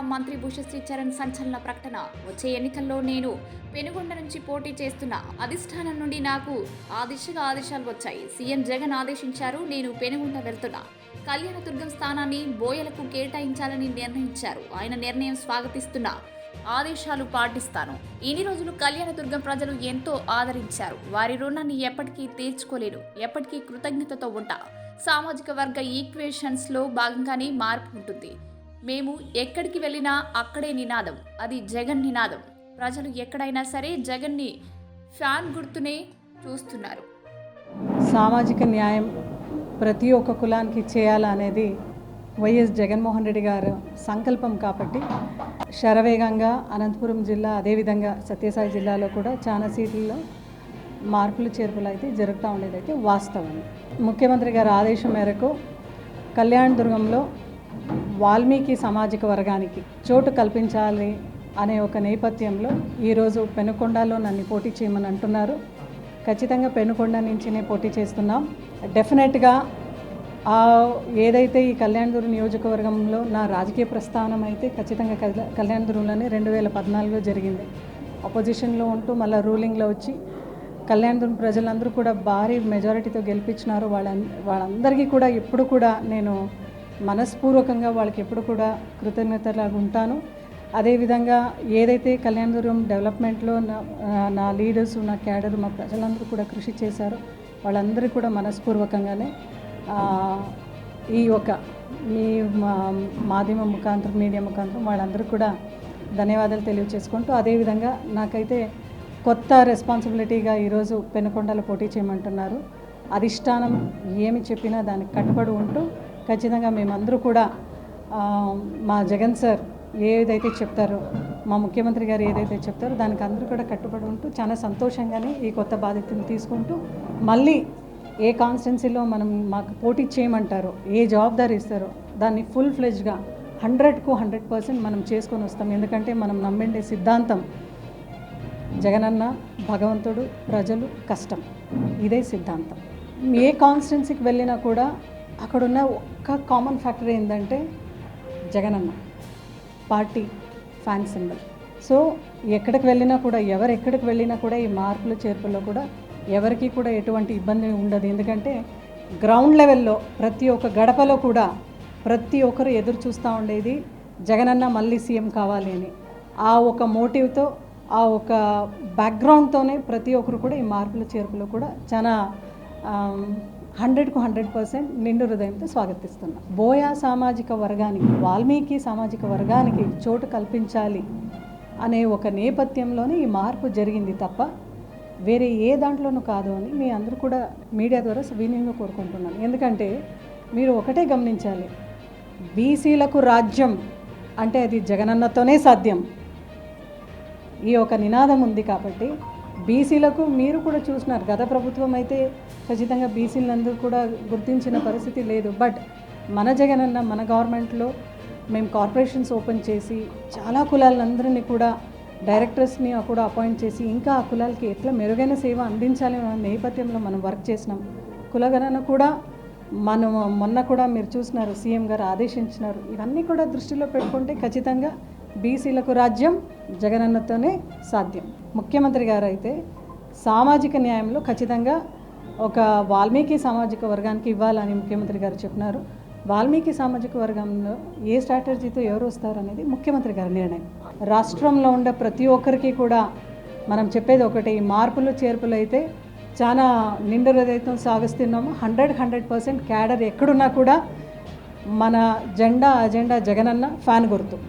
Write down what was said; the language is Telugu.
మంత్రి భూషశ్రీ చరణ్ సంచలన ప్రకటన. వచ్చే ఎన్నికల్లో నేను పెనుగొండ నుంచి పోటీ చేస్తున్న అధిష్టానం నుండి నాకు ఆ దిశగా ఆదేశాలు వచ్చాయి. సీఎం జగన్ ఆదేశించారు నేను పెనుగొండ వెళ్తున్నా. కళ్యాణదుర్గం స్థానాన్ని బోయలకు కేటాయించాలని నిర్ణయించారు. ఆయన నిర్ణయం స్వాగతిస్తున్నా ఆదేశాలు పాటిస్తాను. ఇన్ని రోజులు కళ్యాణదుర్గం ప్రజలు ఎంతో ఆదరించారు. వారి రుణాన్ని ఎప్పటికీ తీర్చుకోలేను ఎప్పటికీ కృతజ్ఞతతో ఉంటా. సామాజిక వర్గ ఈక్వేషన్స్లో భాగంగానే మార్పు ఉంటుంది. మేము ఎక్కడికి వెళ్ళినా అక్కడే నినాదం. అది జగన్ నినాదం. ప్రజలు ఎక్కడైనా సరే జగన్ని ఫ్యాన్ గుర్తునే చూస్తున్నారు. సామాజిక న్యాయం ప్రతి ఒక్క కులానికి చేయాలనేది వైఎస్ జగన్మోహన్ రెడ్డి గారు సంకల్పం కాబట్టి శరవేగంగా అనంతపురం జిల్లా అదేవిధంగా సత్యసాయి జిల్లాలో కూడా చాలా సీట్లలో మార్పులు చేర్పులు అయితే జరుగుతూ ఉండేదైతే వాస్తవం. ముఖ్యమంత్రి గారి ఆదేశం మేరకు కళ్యాణదుర్గంలో వాల్మీకి సామాజిక వర్గానికి చోటు కల్పించాలి అనే ఒక నేపథ్యంలో ఈరోజు పెనుకొండలో నన్ను పోటీ చేయమని అంటున్నారు. ఖచ్చితంగా పెనుకొండ నుంచినే పోటీ చేస్తున్నాం. డెఫినెట్గా ఏదైతే ఈ కళ్యాణదురు నియోజకవర్గంలో నా రాజకీయ ప్రస్థానం అయితే ఖచ్చితంగా కళ్యాణదురులోనే రెండు వేల పద్నాలుగులో జరిగింది. అపోజిషన్లో ఉంటూ మళ్ళీ రూలింగ్లో వచ్చి కళ్యాణదురు ప్రజలందరూ కూడా భారీ మెజారిటీతో గెలిపించినారు. వాళ్ళ వాళ్ళందరికీ కూడా ఎప్పుడు కూడా నేను మనస్పూర్వకంగా వాళ్ళకి ఎప్పుడు కూడా కృతజ్ఞతలాగా ఉంటాను. అదేవిధంగా ఏదైతే కళ్యాణదుర్గం డెవలప్మెంట్లో నా నా లీడర్స్ నా క్యాడర్ మా ప్రజలందరూ కూడా కృషి చేశారో. వాళ్ళందరికీ కూడా మనస్పూర్వకంగానే ఈ యొక్క మీ మా మాధ్యమం ముఖాంతరం మీడియా ముఖాంతరం వాళ్ళందరూ కూడా ధన్యవాదాలు తెలియచేసుకుంటూ అదేవిధంగా నాకైతే కొత్త రెస్పాన్సిబిలిటీగా ఈరోజు పెనుకొండలో పోటీ చేయమంటున్నారు. అధిష్టానం ఏమి చెప్పినా దానికి కట్టుబడి ఉంటూ ఖచ్చితంగా మేమందరూ కూడా మా జగన్ సార్ ఏదైతే చెప్తారో మా ముఖ్యమంత్రి గారు ఏదైతే చెప్తారో దానికి అందరూ కూడా కట్టుబడి ఉంటూ చాలా సంతోషంగానే ఈ కొత్త బాధ్యతను తీసుకుంటూ మళ్ళీ ఏ కాన్స్టెన్సీలో మనం మాకు పోటీ చేయమంటారో ఏ జవాబుదారీ ఇస్తారో దాన్ని ఫుల్ ఫ్లెజ్గా హండ్రెడ్కు హండ్రెడ్ పర్సెంట్ మనం చేసుకొని వస్తాం. ఎందుకంటే మనం నమ్మిండే సిద్ధాంతం జగనన్న భగవంతుడు ప్రజలు కష్టం. ఇదే సిద్ధాంతం. ఏ కాన్స్టెన్సీకి వెళ్ళినా కూడా అక్కడున్న ఒక్క కామన్ ఫ్యాక్టర్ ఏంటంటే Jagananna party fan symbol so ఎక్కడికి వెళ్ళినా కూడా ఎవరు ఎక్కడికి వెళ్ళినా కూడా ఈ మార్పులు చేర్పుల్లో కూడా ఎవరికి కూడా ఎటువంటి ఇబ్బంది ఉండదు. ఎందుకంటే గ్రౌండ్ లెవెల్లో ప్రతి ఒక్క గడపలో కూడా ప్రతి ఒక్కరు ఎదురు చూస్తూ ఉండేది జగనన్న మళ్ళీ సీఎం కావాలి అని. ఆ ఒక మోటివ్తో ఆ ఒక బ్యాక్గ్రౌండ్తోనే ప్రతి ఒక్కరు కూడా ఈ మార్పుల చేర్పులు కూడా చాలా హండ్రెడ్కు హండ్రెడ్ పర్సెంట్ నిండు హృదయంతో స్వాగతిస్తున్నా. బోయా సామాజిక వర్గానికి వాల్మీకి సామాజిక వర్గానికి చోటు కల్పించాలి అనే ఒక నేపథ్యంలోనే ఈ మార్పు జరిగింది తప్ప వేరే ఏ దాంట్లోనూ కాదు అని మీ అందరూ కూడా మీడియా ద్వారా సవినయంగా కోరుకుంటున్నాను. ఎందుకంటే మీరు ఒకటే గమనించాలి. బీసీలకు రాజ్యం అంటే అది జగనన్నతోనే సాధ్యం. ఈ ఒక నినాదం ఉంది కాబట్టి బీసీలకు మీరు కూడా చూసినారు. గత ప్రభుత్వం అయితే ఖచ్చితంగా బీసీలందరూ కూడా గుర్తించిన పరిస్థితి లేదు. బట్ మన జగనన్న మన గవర్నమెంట్లో మేము కార్పొరేషన్స్ ఓపెన్ చేసి చాలా కులాలందరినీ కూడా డైరెక్టర్స్ని కూడా అపాయింట్ చేసి ఇంకా ఆ కులాలకి ఎట్లా మెరుగైన సేవ అందించాలి నేపథ్యంలో మనం వర్క్ చేసినాం. కులగణన కూడా మనం మొన్న కూడా మీరు చూసినారు సీఎం గారు ఆదేశించినారు. ఇవన్నీ కూడా దృష్టిలో పెట్టుకుంటే ఖచ్చితంగా బీసీలకు రాజ్యం జగనన్నతోనే సాధ్యం. ముఖ్యమంత్రి గారు అయితే సామాజిక న్యాయంలో ఖచ్చితంగా ఒక వాల్మీకి సామాజిక వర్గానికి ఇవ్వాలని ముఖ్యమంత్రి గారు చెప్పినారు. వాల్మీకి సామాజిక వర్గంలో ఏ స్ట్రాటజీతో ఎవరు వస్తారు అనేది ముఖ్యమంత్రి గారి నిర్ణయం. రాష్ట్రంలో ఉండే ప్రతి ఒక్కరికి కూడా మనం చెప్పేది ఒకటి మార్పులు చేర్పులు అయితే చాలా నిండు సాగిస్తున్నాము. హండ్రెడ్ హండ్రెడ్ పర్సెంట్ క్యాడర్ ఎక్కడున్నా కూడా మన జెండా అజెండా జగనన్న ఫ్యాన్ గుర్తు.